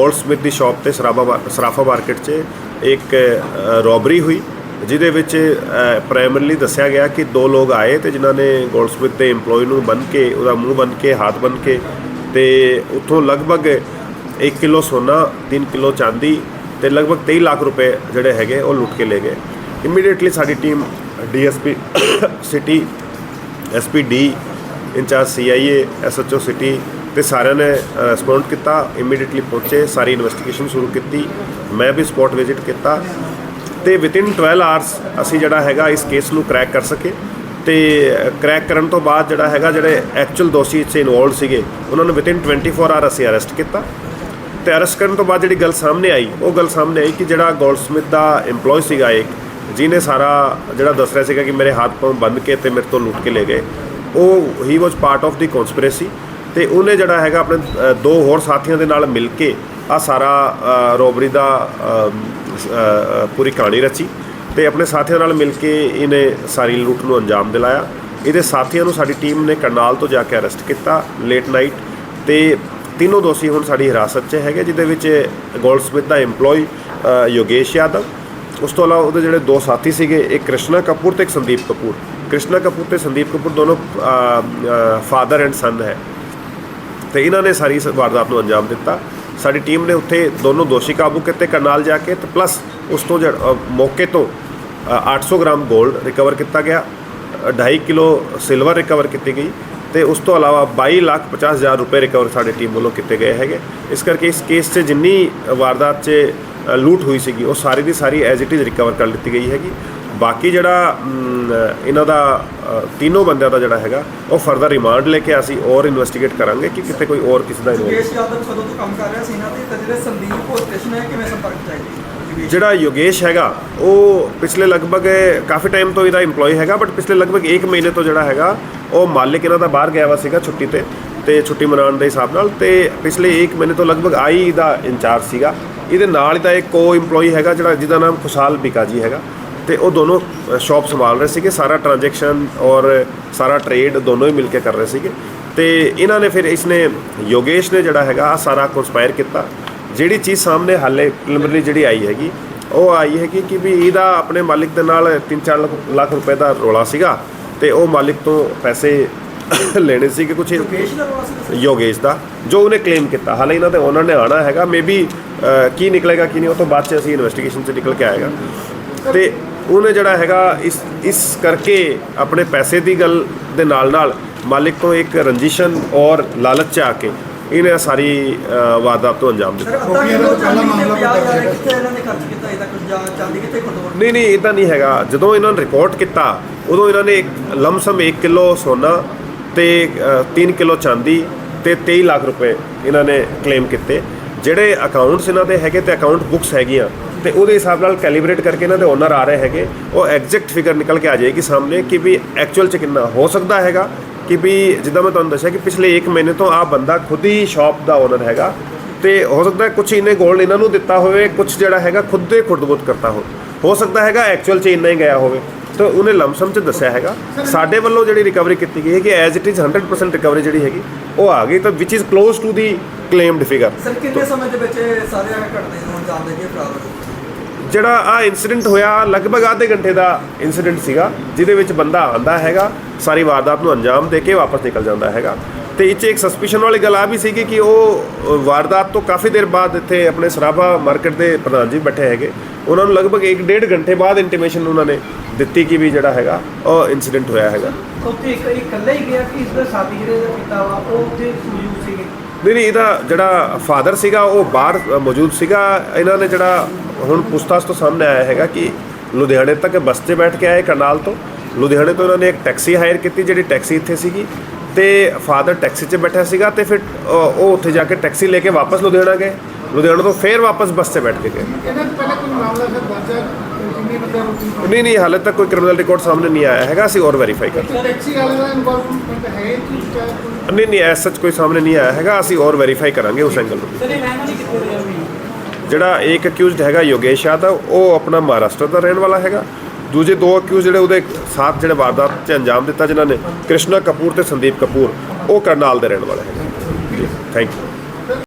Gold Smith ਦੀ shop ਤੇ ਸਰਾਫਾ ਮਾਰ- ਸਰਾਫਾ market 'ਚ ਇੱਕ ਰੋਬਰੀ ਹੋਈ, ਜਿਹਦੇ ਵਿੱਚ ਪ੍ਰਾਇਮਰੀਲੀ ਦੱਸਿਆ ਗਿਆ ਕਿ ਦੋ ਲੋਕ ਆਏ ਤੇ ਜਿਨ੍ਹਾਂ ਨੇ ਗੋਲਡ ਸਮਿਥ ਦੇ EMPLOYE ਨੂੰ ਬੰਨ ਕੇ, ਉਹਦਾ ਮੂੰਹ ਬੰਨ ਕੇ, ਹੱਥ ਬੰਨ ਕੇ ਤੇ ਉੱਥੋਂ ਲਗਭਗ 1 ਕਿਲੋ ਸੋਨਾ 3 ਕਿਲੋ ਚਾਂਦੀ ਤੇ ਲਗਭਗ 23 ਲੱਖ ਰੁਪਏ ਜਿਹੜੇ ਹੈਗੇ ਉਹ ਲੁੱਟ ਕੇ ਲੈ ਗਏ। ਇਮੀਡੀਏਟਲੀ ਸਾਡੀ team DSP city SPD incharge CIA SHO city ਤੇ ਸਾਰਿਆਂ ਨੇ ਰਿਸਪੌਂਡ ਕੀਤਾ ਇਮੀਡੀਏਟਲੀ ਪਹੁੰਚੇ, ਸਾਰੀ ਇਨਵੈਸਟੀਗੇਸ਼ਨ ਸ਼ੁਰੂ ਕੀਤੀ, ਮੈਂ ਵੀ ਸਪੌਟ ਵਿਜ਼ਿਟ ਕੀਤਾ ਤੇ ਵਿਦਿਨ 12 ਆਵਰਸ ਅਸੀਂ ਜਿਹੜਾ ਹੈਗਾ ਇਸ ਕੇਸ ਨੂੰ ਕ੍ਰੈਕ ਕਰ ਸਕੇ ਤੇ ਕ੍ਰੈਕ ਕਰਨ ਤੋਂ ਬਾਅਦ ਜਿਹੜਾ ਹੈਗਾ, ਜਿਹੜੇ ਐਕਚੁਅਲ ਦੋਸ਼ੀ ਇੱਥੇ ਇਨਵੋਲਡ ਸੀਗੇ, ਉਹਨਾਂ ਨੂੰ ਵਿਦਿਨ 24 ਆਵਰ ਅਸੀਂ ਅਰੈਸਟ ਕੀਤਾ ਤੇ ਅਰੈਸਟ ਕਰਨ ਤੋਂ ਬਾਅਦ ਜਿਹੜੀ ਗੱਲ ਸਾਹਮਣੇ ਆਈ, ਉਹ ਗੱਲ ਸਾਹਮਣੇ ਆਈ ਕਿ ਜਿਹੜਾ ਗੋਲਡਸਮਿਥ ਦਾ EMPLOYE ਸੀਗਾ ਇੱਕ, ਜਿਹਨੇ ਸਾਰਾ ਜਿਹੜਾ ਦੱਸ ਰਿਹਾ ਸੀਗਾ ਕਿ ਮੇਰੇ ਹੱਥ ਪਾਉਂ ਬੰਦ ਕੇ ਤੇ ਮੇਰੇ ਤੋਂ ਲੁੱਟ ਕੇ ਲੈ ਗਏ, ਉਹ ਹੀ was part of the conspiracy ਤੇ ਉਹਨੇ ਜਿਹੜਾ ਹੈਗਾ ਆਪਣੇ ਦੋ ਹੋਰ ਸਾਥੀਆਂ ਦੇ ਨਾਲ ਮਿਲ ਕੇ ਆ ਸਾਰਾ ਰੋਬਰੀ ਦਾ ਪੂਰੀ ਕਹਾਣੀ ਰਚੀ ਤੇ ਆਪਣੇ ਸਾਥੀਆਂ ਨਾਲ ਮਿਲ ਕੇ ਇਹਨੇ ਸਾਰੀ ਲੁੱਟ ਨੂੰ ਅੰਜਾਮ ਦਿਲਾਇਆ। ਇਹਦੇ ਸਾਥੀਆਂ ਨੂੰ ਸਾਡੀ ਟੀਮ ਨੇ ਕਰਨਾਲ ਤੋਂ ਜਾ ਕੇ ਅਰੈਸਟ ਕੀਤਾ ਲੇਟ ਨਾਈਟ ਤੇ ਤਿੰਨੋਂ ਦੋਸ਼ੀ ਹੁਣ ਸਾਡੀ ਹਿਰਾਸਤ 'ਚ ਹੈਗੇ, ਜਿਹਦੇ ਵਿੱਚ ਗੋਲਡਸਮਿਥ ਦਾ EMPLOYE ਯੋਗੇਸ਼ ਯਾਦਵ। ਉਸ ਤੋਂ ਇਲਾਵਾ ਉਹਦੇ ਜਿਹੜੇ ਦੋ ਸਾਥੀ ਸੀਗੇ, ਇੱਕ ਕ੍ਰਿਸ਼ਨਾ ਕਪੂਰ ਤੇ ਇੱਕ ਸੰਦੀਪ ਕਪੂਰ। ਕ੍ਰਿਸ਼ਨਾ ਕਪੂਰ ਤੇ ਸੰਦੀਪ ਕਪੂਰ ਦੋਨੋਂ ਫਾਦਰ ਐਂਡ ਸਨ ਹੈ। ਤੇ ਇਹਨਾਂ ਨੇ ਸਾਰੀ ਇਸ ਵਾਰਦਾਤ ਨੂੰ ਅੰਜਾਮ ਦਿੱਤਾ। ਸਾਡੀ ਟੀਮ ਨੇ ਉੱਥੇ ਦੋਨੋਂ ਦੋਸ਼ੀ ਕਾਬੂ ਕੀਤੇ ਕਰਨਾਲ ਜਾ ਕੇ ਤੇ ਪਲੱਸ ਉਸ ਤੋਂ ਜਿਹੜਾ, ਮੌਕੇ ਤੋਂ ਅ, 800 ਗ੍ਰਾਮ 골ਡ ਰਿਕਵਰ ਕੀਤਾ ਗਿਆ ਅ, 2.5 ਕਿਲੋ ਸਿਲਵਰ ਰਿਕਵਰ ਕੀਤੀ ਗਈ ਤੇ ਉਸ ਤੋਂ ਇਲਾਵਾ 22 ਲੱਖ 50 ਹਜ਼ਾਰ ਰੁਪਏ ਰਿਕਵਰ ਸਾਡੀ ਟੀਮ ਵੱਲੋਂ ਕੀਤੇ ਗਏ ਹੈਗੇ। ਇਸ ਕਰਕੇ ਇਸ ਕੇਸ 'ਚ ਜਿੰਨੀ ਵਾਰਦਾਤ 'ਚ ਲੂਟ ਹੋਈ ਸੀਗੀ ਉਹ ਸਾਰੀ ਦੀ ਸਾਰੀ ਐਜ਼ ਇਟ ਇਜ਼ ਰਿਕਵਰ ਕਰ ਲਿੱਤੀ ਗਈ ਹੈਗੀ। ਬਾਕੀ ਜਿਹੜਾ ਇਹਨਾਂ ਦਾ ਤਿੰਨੋਂ ਬੰਦਿਆਂ ਦਾ ਜਿਹੜਾ ਹੈਗਾ ਉਹ ਫਰਦਰ ਰਿਮਾਂਡ ਲੈ ਕੇ ਅਸੀਂ ਔਰ ਇਨਵੈਸਟੀਗੇਟ ਕਰਾਂਗੇ ਕਿ ਕਿਤੇ ਕੋਈ ਹੋਰ ਕਿਸੇ ਦਾ ਯੋਗੇਸ਼ ਯਾਦਵ ਕਦੋਂ ਤੋਂ ਕੰਮ ਕਰ ਰਿਹਾ ਸੀ ਇਹਨਾਂ ਤੇ? ਤੇ ਜਿਹੜੇ ਸੰਦੀਪ ਹੋਰ ਕ੍ਰਿਸ਼ਨ ਹੈ ਕਿਵੇਂ ਸੰਪਰਕ ਚਾਹੀਦੀ ਜਿਹੜਾ ਯੋਗੇਸ਼ ਹੈਗਾ ਉਹ ਪਿਛਲੇ ਲਗਭਗ ਕਾਫੀ ਟਾਈਮ ਤੋਂ ਇਹਦਾ EMPLOYE ਹੈਗਾ ਬਟ ਪਿਛਲੇ ਲਗਭਗ 1 ਮਹੀਨੇ ਤੋਂ ਜਿਹੜਾ ਹੈਗਾ ਉਹ ਮਾਲਿਕ ਇਹਨਾਂ ਦਾ ਬਾਹਰ ਗਿਆ ਵਾ ਸੀਗਾ ਛੁੱਟੀ ਤੇ ਤੇ ਛੁੱਟੀ ਮਨਾਉਣ ਦੇ ਹਿਸਾਬ ਨਾਲ ਤੇ ਪਿਛਲੇ 1 ਮਹੀਨੇ ਤੋਂ ਲਗਭਗ ਆਈ ਦਾ ਇੰਚਾਰਜ ਸੀਗਾ। ਇਹਦੇ ਨਾਲ ਹੀ ਦਾ ਇੱਕ ਕੋ EMPLOYE ਹੈਗਾ ਜਿਹੜਾ ਜਿਹਦਾ ਨਾਮ ਖੁਸ਼ਹਾਲ ਬਿਕਾ ਜੀ ਹੈਗਾ। ਤੇ ਉਹ ਦੋਨੋਂ ਸ਼ਾਪ ਸੰਭਾਲ ਰਹੇ ਸੀਗੇ। ਸਾਰਾ ਟ੍ਰਾਂਜੈਕਸ਼ਨ ਔਰ ਸਾਰਾ ਟ੍ਰੇਡ ਦੋਨੋਂ ਹੀ ਮਿਲ ਕੇ ਕਰ ਰਹੇ ਸੀਗੇ। ਤੇ ਇਹਨਾਂ ਨੇ ਫਿਰ ਇਸਨੇ ਯੋਗੇਸ਼ ਨੇ ਜਿਹੜਾ ਹੈਗਾ ਸਾਰਾ ਕੰਸਪਾਇਰ ਕੀਤਾ। ਜਿਹੜੀ ਚੀਜ਼ ਸਾਹਮਣੇ ਹਾਲੇ ਪ੍ਰੀਲਿਮਿਨਰੀ ਜਿਹੜੀ ਆਈ ਹੈਗੀ ਉਹ ਆਈ ਹੈਗੀ ਕਿ ਵੀ ਇਹਦਾ ਆਪਣੇ ਮਾਲਿਕ ਦੇ ਨਾਲ 3-4 ਲੱਖ ਰੁਪਏ ਦਾ ਰੋਲਾ ਸੀਗਾ ਤੇ ਉਹ ਮਾਲਿਕ ਤੋਂ ਪੈਸੇ ਲੈਣੇ ਸੀਗੇ ਕੁਝ ਯੋਗੇਸ਼ ਦਾ ਸੀ ਜੋ ਉਹਨੇ ਕਲੇਮ ਕੀਤਾ। ਹਾਲੇ ਇਹਨਾਂ ਦੇ ਓਨਰ ਨੇ ਆਣਾ ਹੈਗਾ। ਮੇਬੀ ਕੀ ਨਿਕਲੇਗਾ ਕੀ ਨਹੀਂ ਉਹ ਤੋਂ ਬਾਅਦ ਚ ਅਸੀਂ ਇਨਵੈਸਟੀਗੇਸ਼ਨ ਚ ਨਿਕਲ ਕੇ ਆਏਗਾ। ਤੇ ਉਹਨੇ ਜਿਹੜਾ ਹੈਗਾ ਇਸ ਇਸ ਕਰਕੇ ਆਪਣੇ ਪੈਸੇ ਦੀ ਗੱਲ ਦੇ ਨਾਲ ਨਾਲ ਮਾਲਿਕ ਤੋਂ ਇੱਕ ਰੰਜਿਸ਼ਨ ਔਰ ਲਾਲਚ ਚ ਆ ਕੇ ਇਹਨੇ ਸਾਰੀ ਵਾਰਦਾਤ ਤੋਂ ਅੰਜਾਮ ਦਿੱਤਾ। ਸਰ ਅੱਧਾ ਕਿਲੋ ਚਾਂਦੀ ਤੇ 50000 ਕਿੱਥੇ ਇਹਨਾਂ ਨੇ ਖਰਚ ਕੀਤਾ ਇਹਦਾ ਕੁਝ ਜਾਂ ਚਾਂਦੀ ਕਿੱਥੇ ਖੁੱਦ ਨਹੀਂ ਨਹੀਂ ਇਦਾਂ ਨਹੀਂ ਹੈਗਾ। ਜਦੋਂ ਇਹਨਾਂ ਨੇ ਰਿਪੋਰਟ ਕੀਤਾ ਉਦੋਂ ਇਹਨਾਂ ਨੇ ਲਮਸਮ 1 ਕਿਲੋ ਸੋਨਾ ਤੇ 3 ਕਿਲੋ ਚਾਂਦੀ ਤੇ 23 ਲੱਖ ਰੁਪਏ ਇਹਨਾਂ ਨੇ ਕਲੇਮ ਕੀਤੇ। ਜਿਹੜੇ ਅਕਾਊਂਟਸ ਇਹਨਾਂ ਦੇ ਹੈਗੇ ਤੇ ਅਕਾਊਂਟ ਬੁੱਕਸ ਹੈਗੀਆਂ ਤੇ ਉਹਦੇ ਹਿਸਾਬ ਨਾਲ ਕੈਲੀਬ੍ਰੇਟ ਕਰਕੇ ਇਹਨਾਂ ਦੇ ਓਨਰ ਆ ਰਹੇ ਹੈਗੇ। ਉਹ ਐਗਜ਼ੈਕਟ ਫਿਗਰ ਨਿਕਲ ਕੇ ਆ ਜਾਏਗੀ ਸਾਹਮਣੇ ਕਿ ਵੀ ਐਕਚੁਅਲ ਚ ਕਿੰਨਾ ਹੋ ਸਕਦਾ ਹੈਗਾ। ਕਿ ਵੀ ਜਿੱਦਾਂ ਮੈਂ ਤੁਹਾਨੂੰ ਦੱਸਿਆ ਕਿ ਪਿਛਲੇ 1 ਮਹੀਨੇ ਤੋਂ ਆ ਬੰਦਾ ਖੁਦ ਹੀ ਸ਼ਾਪ ਦਾ ਓਨਰ ਹੈਗਾ। ਤੇ ਹੋ ਸਕਦਾ ਹੈ ਕੁਝ ਇਹਨੇ ਗੋਲਡ ਇਹਨਾਂ ਨੂੰ ਦਿੱਤਾ ਹੋਵੇ ਕੁਝ ਜਿਹੜਾ ਹੈਗਾ ਖੁਦ ਦੇ ਖੁਰਦਬੁੱਤ ਕਰਤਾ ਹੋ ਹੋ ਸਕਦਾ ਹੈਗਾ ਐਕਚੁਅਲ ਚ ਇੰਨਾ ਹੀ ਗਿਆ ਹੋਵੇ। ਤਾਂ ਉਹਨੇ ਲਮਸਮ ਚ ਦੱਸਿਆ ਹੈਗਾ। ਸਾਡੇ ਵੱਲੋਂ ਜਿਹੜੀ ਰਿਕਵਰੀ ਕੀਤੀ ਗਈ ਹੈ ਕਿ ਐਜ਼ ਇਟ ਇਜ਼ 100% ਰਿਕਵਰੀ ਜਿਹੜੀ ਹੈਗੀ, ਉਹ ਆ ਗਈ ਤਾਂ ਵਿਚ is close to the claimed figure sir ਕਿੰਨੇ ਸਮੇਂ ਦੇ ਵਿੱਚ ਸਾਰੇ ਘਟਨੇ ਨੂੰ ਅੰਜਾਮ ਦੇ ਕੇ ਜਿਹੜਾ ਆ ਇਨਸੀਡੈਂਟ ਹੋਇਆ, ਲਗਭਗ ਆਧੇ ਘੰਟੇ ਦਾ ਇਨਸੀਡੈਂਟ ਸੀਗਾ, ਜਿਹਦੇ ਵਿੱਚ ਬੰਦਾ ਆਂਦਾ ਹੈਗਾ, ਸਾਰੀ ਵਾਰਦਾਤ ਨੂੰ ਅੰਜਾਮ ਦੇ ਕੇ ਵਾਪਸ ਨਿਕਲ ਜਾਂਦਾ ਹੈਗਾ। ਤੇ ਇਹ 'ਚ ਇੱਕ ਸਸਪੀਸ਼ਨ ਵਾਲੀ ਗੱਲ ਆ ਵੀ ਸੀਗੀ ਕਿ ਉਹ ਵਾਰਦਾਤ ਤੋਂ ਕਾਫੀ ਦੇਰ ਬਾਅਦ ਇੱਥੇ ਆਪਣੇ ਸਰਾਭਾ ਮਾਰਕੀਟ ਦੇ ਪ੍ਰਧਾਨ ਜੀ ਬੈਠੇ ਹੈਗੇ। ਉਹਨਾਂ ਨੂੰ ਲਗਭਗ 1.5 ਘੰਟੇ ਬਾਅਦ ਇੰਟੀਮੇਸ਼ਨ ਉਹਨਾਂ ਨੇ ਦਿੱਤੀ ਕਿ ਵੀ ਜਿਹੜਾ ਹੈਗਾ, ਉਹ ਇਨਸੀਡੈਂਟ ਹੋਇਆ ਹੈਗਾ। ਉੱਥੇ ਇੱਕ ਇਕੱਲਾ ਹੀ ਗਿਆ ਕਿ ਇਸ ਦਾ ਸਾਥੀ ਜਿਹੜੇ ਦਾ ਪਿਤਾ ਵਾ, ਉਹ ਉੱਥੇ ਮੌਜੂਦ ਸੀਗੇ? ਨਹੀਂ ਨਹੀਂ, ਇਹਦਾ ਜਿਹੜਾ ਫਾਦਰ ਸੀਗਾ, ਉਹ ਬਾਹਰ ਮੌਜੂਦ ਸੀਗਾ। ਇਹਨਾਂ ਨੇ ਜਿਹੜਾ ਹੁਣ ਪੁੱਛਤਾਛ ਤੋਂ ਸਾਹਮਣੇ ਆਇਆ ਹੈਗਾ ਕਿ ਲੁਧਿਆਣੇ ਤੱਕ ਬੱਸ 'ਤੇ ਬੈਠ ਕੇ ਆਏ ਕਰਨਾਲ ਤੋਂ। ਲੁਧਿਆਣੇ ਤੋਂ ਇਹਨਾਂ ਨੇ ਇੱਕ ਟੈਕਸੀ ਹਾਇਰ ਕੀਤੀ, ਜਿਹੜੀ ਟੈਕਸੀ ਇੱਥੇ ਸੀਗੀ। ਤੇ ਫਾਦਰ ਟੈਕਸੀ 'ਚ ਬੈਠਾ ਸੀਗਾ ਤੇ ਫਿਰ ਉਹ ਉੱਥੇ ਜਾ ਕੇ ਟੈਕਸੀ ਲੈ ਕੇ ਵਾਪਸ ਲੁਧਿਆਣਾ ਗਏ। ਲੁਧਿਆਣਾ ਤੋਂ ਫੇਰ ਵਾਪਸ ਬੱਸ 'ਤੇ ਬੈਠ ਕੇ ਗਏ। ਇਹਨਾਂ ਤੋਂ ਪਹਿਲਾਂ ਕੋਈ ਮਾਮਲਾ ਸਰ ਦਰਜ ਹੈ? ਕਿੰਨੇ ਬੰਦੇ ਰੋਟੀ ਨਹੀਂ ਨਹੀਂ ਹਾਲੇ ਤੱਕ ਕੋਈ ਕ੍ਰਿਮੀਨਲ ਰਿਕਾਰਡ ਸਾਹਮਣੇ ਨਹੀਂ ਆਇਆ ਹੈਗਾ ਅਸੀਂ ਹੋਰ ਵੈਰੀਫਾਈ ਕਰ ਟੈਕਸੀ ਵਾਲੇ ਦਾ ਇਨਵੋਲਵਮੈਂਟ ਹੈ ਕਿ ਨਹੀਂ ਨਹੀਂ ਐਸ ਸੱਚ ਕੋਈ ਸਾਹਮਣੇ ਨਹੀਂ ਆਇਆ ਹੈਗਾ ਅਸੀਂ ਹੋਰ ਵੈਰੀਫਾਈ ਕਰਾਂਗੇ ਉਸ ਐਂਗਲ ਨੂੰ। ਜਿਹੜਾ ਇੱਕ ਅਕਿਊਜ਼ਡ ਹੈਗਾ ਯੋਗੇਸ਼ ਯਾਦਵ ਉਹ ਆਪਣਾ ਮਹਾਰਾਸ਼ਟਰ ਦਾ ਰਹਿਣ ਵਾਲਾ ਹੈਗਾ। ਦੂਜੇ ਦੋ ਅਕਿਊਜ਼ ਜਿਹੜੇ ਉਹਦੇ ਸਾਥ ਜਿਹੜੇ ਵਾਰਦਾਤ 'ਚ ਅੰਜਾਮ ਦਿੱਤਾ ਜਿਨ੍ਹਾਂ ਨੇ ਕ੍ਰਿਸ਼ਨਾ ਕਪੂਰ ਤੇ ਸੰਦੀਪ ਕਪੂਰ ਉਹ ਕਰਨਾਲ ਦੇ ਰਹਿਣ ਵਾਲੇ ਹੈਗੇ। Thank you